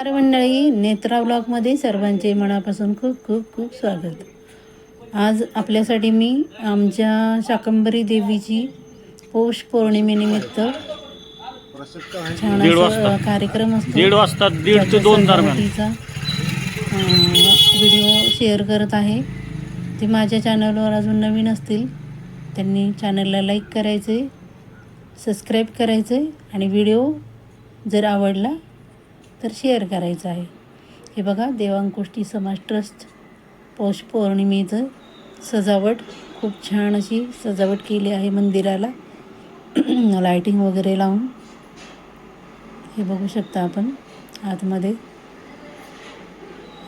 नमस्कार मंडळी नेत्रा ब्लॉगमध्ये सर्वांचे मनापासून खूप खूप खूप स्वागत. आज आपल्यासाठी मी आमच्या शाकंबरी देवीची पौष पौर्णिमेनिमित्त छान कार्यक्रम असतो. व्हिडिओ शेअर करत आहे. ते माझ्या चॅनलवर अजून नवीन असतील त्यांनी चॅनलला लाईक करायचे सबस्क्राईब करायचे आणि व्हिडिओ जर आवडला तर शेअर करायचं आहे. हे बघा देवांकुष्टी समाज ट्रस्ट पौष पौर्णिमेचं सजावट. खूप छान अशी सजावट केली आहे मंदिराला. लायटिंग वगैरे लावून. हे बघू शकता आपण. आतमध्ये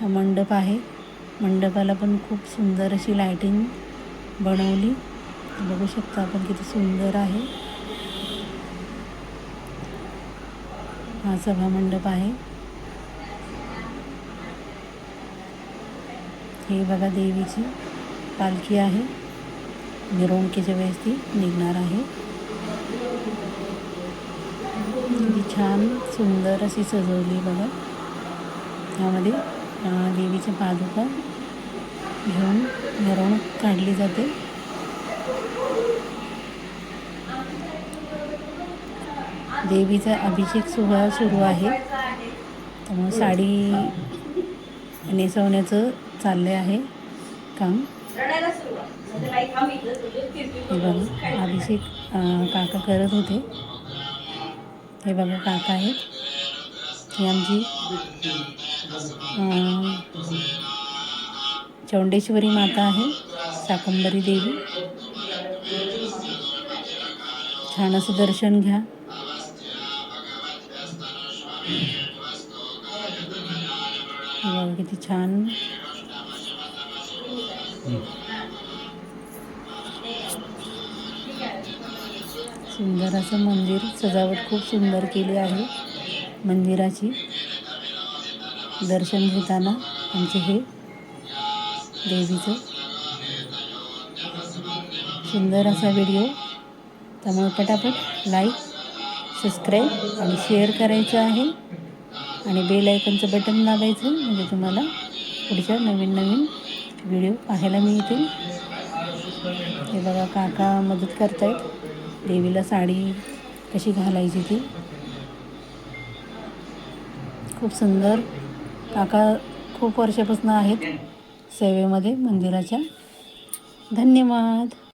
हा मंडप आहे. मंडपाला पण खूप सुंदर अशी लायटिंग बनवली. बघू शकता आपण किती सुंदर आहे. हा सभामंडप आहे. हे बघा देवीची पालखी आहे. मिरवणुकीच्या वेळेस ती निघणार आहे. ती छान सुंदर अशी सजवली बघा. त्यामध्ये देवीच्या पादुका घेऊन मिरवणूक काढली जाते. देवीचा अभिषेक सोहळा सुरू आहे. त्यामुळे साडी नेसवण्याचं चाललं आहे काम. हे बघा अभिषेक काका करत होते. हे बघा काका आहेत. ही आमची चौंडेश्वरी माता आहे शाकंबरी देवी. छान असं दर्शन घ्या. किती छान. सुंदर असं मंदिर सजावट खूप सुंदर केली आहे मंदिराची. दर्शन घेताना आमचे हे देवीचं. सुंदर असा व्हिडिओ त्यामुळे पटापट लाईक सबस्क्राईब आणि शेअर करायचं आहे. आणि बेल आयकनचं बटन दाबायचं म्हणजे तुम्हाला पुढच्या नवीन नवीन व्हिडिओ पाहायला मिळतील. हे बघा काका मदत करतायत. देवीला साडी कशी घालायची ती. खूप सुंदर. काका खूप वर्षापासून आहेत सेवेमध्ये मंदिराच्या. धन्यवाद.